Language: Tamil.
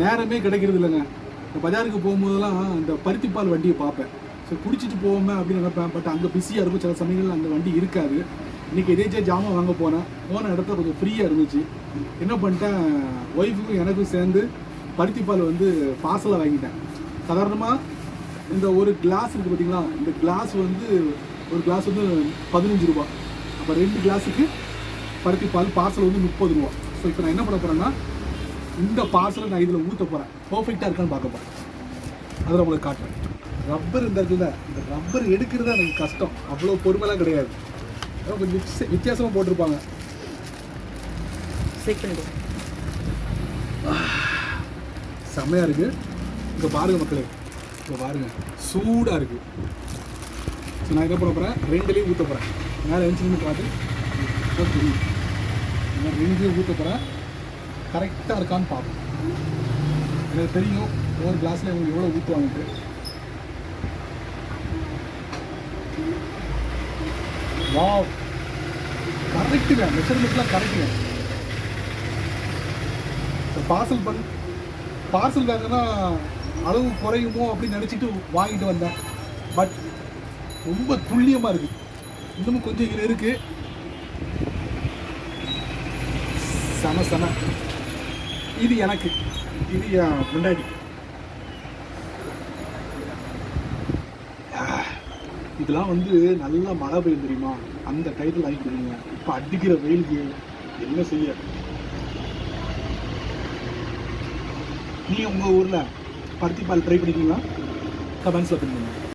நேரமே கிடைக்கிறது இல்லைங்க. இந்த பஜாருக்கு போகும்போதெல்லாம் இந்த பருத்திப்பால் வண்டியை பார்ப்பேன். ஸோ குடிச்சிட்டு போவோமே அப்படின்னு நினைப்பேன். பட் அங்கே பிஸியாக இருக்கும். சில சமயங்களில் அந்த வண்டி இருக்காது. இன்றைக்கி எதேச்சியாக ஜாமான் வாங்க போனேன் போன இடத்துல கொஞ்சம் ஃப்ரீயாக இருந்துச்சு. என்ன பண்ணிட்டேன்? ஒய்ஃபுக்கும் எனக்கும் சேர்ந்து பருத்திப்பால் வந்து பார்சலாக வாங்கிட்டேன். சாதாரணமாக இந்த ஒரு கிளாஸ் இருக்குது பார்த்தீங்களா இந்த கிளாஸ் வந்து ஒரு கிளாஸ் வந்து பதினஞ்சு ரூபா அப்போ ரெண்டு கிளாஸுக்கு பருத்தி பால் பார்சல் வந்து முப்பது ரூபா ஸோ இப்போ நான் என்ன பண்ண போகிறேன்னா இந்த பார்சலை நான் இதில் ஊற்ற போகிறேன் பர்ஃபெக்டாக இருக்கான்னு பார்க்க போகிறேன் அதில் உங்களுக்கு காட்டுறேன். ரப்பர் இந்த இருக்குல்ல இந்த ரப்பர் எடுக்கிறது தான் எனக்கு கஷ்டம். அவ்வளோ பொறுமைலாம் கிடையாது. கொஞ்சம் வித்தியாச- வித்தியாசமா போட்டிருப்பாங்க. செம்மையாக இருக்குது இங்கே பாருங்க மக்களே. இங்கே பாருங்க. சூடாக இருக்குது ஸோ நான் என்ன பண்ண போகிறேன் ரெண்டுலேயும் ஊற்ற போகிறேன் மேலே எழுந்து பார்த்து இப்போ தெரியும் நான் ரெண்டுலேயும் ஊற்ற போகிறேன் கரெக்டாக இருக்கான்னு பார்ப்போம். எனக்கு தெரியும் ஒவ்வொரு கிளாஸில் இவங்க எவ்வளோ ஊற்றுவாங்கட்டு வாவ் கரெக்டுங்க மெஷர்மெண்ட்லாம் கரெக்டுங்க பார்சல் பண்ண பார்சல் வாங்கினா அளவு குறையுமோ அப்படின்னு நினச்சிட்டு வாங்கிட்டு வந்தேன். பட் ரொம்ப துல்லியமாக இருக்குது இன்னமும் கொஞ்சம் இதில் இருக்குது செம செம. இது எனக்கு. இது என் முன்னாடி. இதெல்லாம் வந்து நல்லா மழை பெய்யும் தெரியுமா? அந்த டைட்டில் வாங்கி கொடுங்க. இப்போ அடிக்கிற வெயிலுக்கு என்ன செய்ய? நீ உங்கள் ஊரில் பருத்தி பால் ட்ரை பண்ணிக்கலாம் கமெண்ட்ஸில் பண்ணுங்க